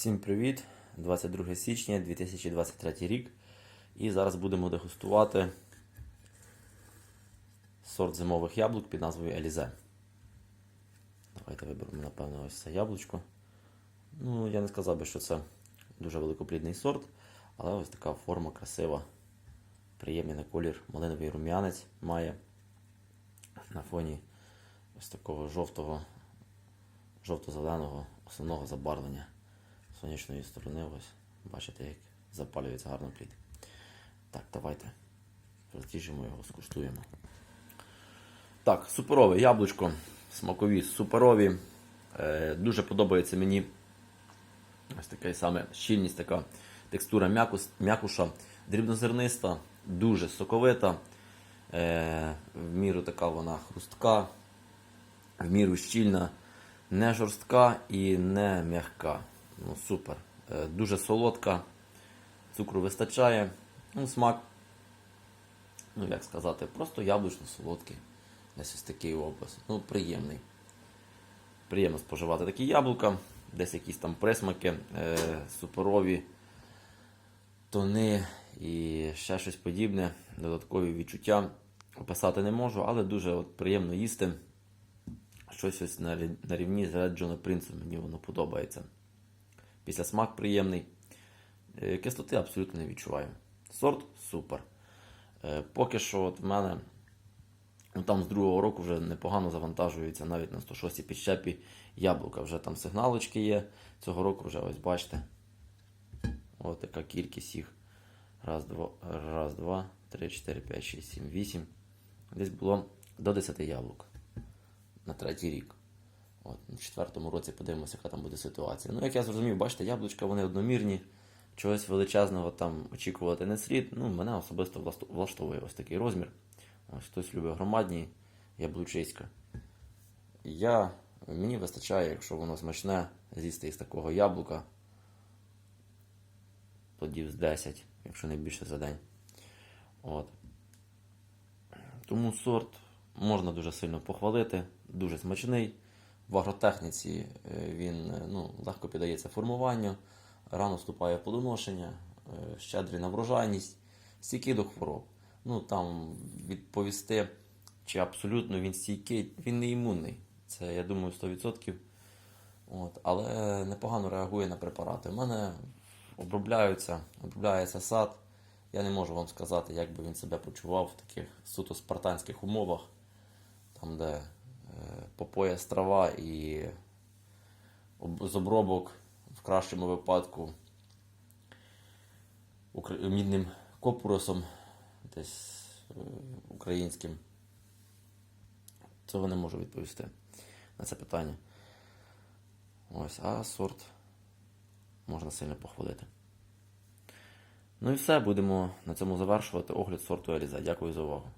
Всім привіт! 22 січня 2023 рік. І зараз будемо дегустувати сорт зимових яблук під назвою Елізе. Давайте виберемо, напевно, ось це яблучко. Ну, я не сказав би, що це дуже великоплідний сорт, але ось така форма красива, приємний на колір, малиновий рум'янець має на фоні ось такого жовтого, жовто-зеленого основного забарвлення сонячної сторони. Ось бачите, як запалюється гарно плід. Так, давайте розтіжимо його, скуштуємо. Так, суперове яблучко, смакові, суперові. Е, дуже подобається мені ось така саме щільність, така текстура м'якуша, дрібнозерниста, дуже соковита. Е, в міру така вона хрустка, в міру щільна, не жорстка і не м'яка. Ну, супер. Е, дуже солодка, цукру вистачає. Ну, смак, ну як сказати, просто яблучно-солодкий. Десь ось такий образ. Ну, приємний. Приємно споживати такі яблука, десь якісь там присмаки, е, суперові тони і ще щось подібне, додаткові відчуття описати не можу, але дуже от, приємно їсти. Щось ось на, рівні з John Prince, мені воно подобається. Після смак приємний. Е, Кислоти абсолютно не відчуваю. Сорт супер. Е, Поки що от в мене ну, там з другого року вже непогано завантажується навіть на 106 підщепі яблука. Вже там сигналочки є. Цього року вже ось бачите. Ось така кількість їх. Раз, два, раз, два, три, чотири, п'ять, шість, сім, вісім. Десь було до 10 яблук на третій рік. От, на четвертому році подивимося, яка там буде ситуація. Ну, як я зрозумів, бачите, яблучка вони одномірні, чогось величезного там очікувати не слід. Ну, мене особисто влаштовує ось такий розмір. Ось хтось любить громадні яблучиська. Я, мені вистачає, якщо воно смачне, з'їсти із такого яблука. Плодів з 10, якщо не більше за день. От. Тому сорт можна дуже сильно похвалити, дуже смачний. В агротехніці е, він е, ну, легко піддається формуванню, рано вступає в плодоношення, е, щедрий на врожайність, стійкий до хвороб. Ну там відповісти, чи абсолютно він стійкий, він не імунний. Це, я думаю, 100%. От, але непогано реагує на препарати. У мене обробляються, обробляється сад. Я не можу вам сказати, як би він себе почував в таких суто спартанських умовах, там, де по пояс трава і з обробок в кращому випадку мідним копуросом, десь е, українським. Цього не можу відповісти на це питання. Ось, а сорт можна сильно похвалити. Ну і все, будемо на цьому завершувати огляд сорту Еліза. Дякую за увагу.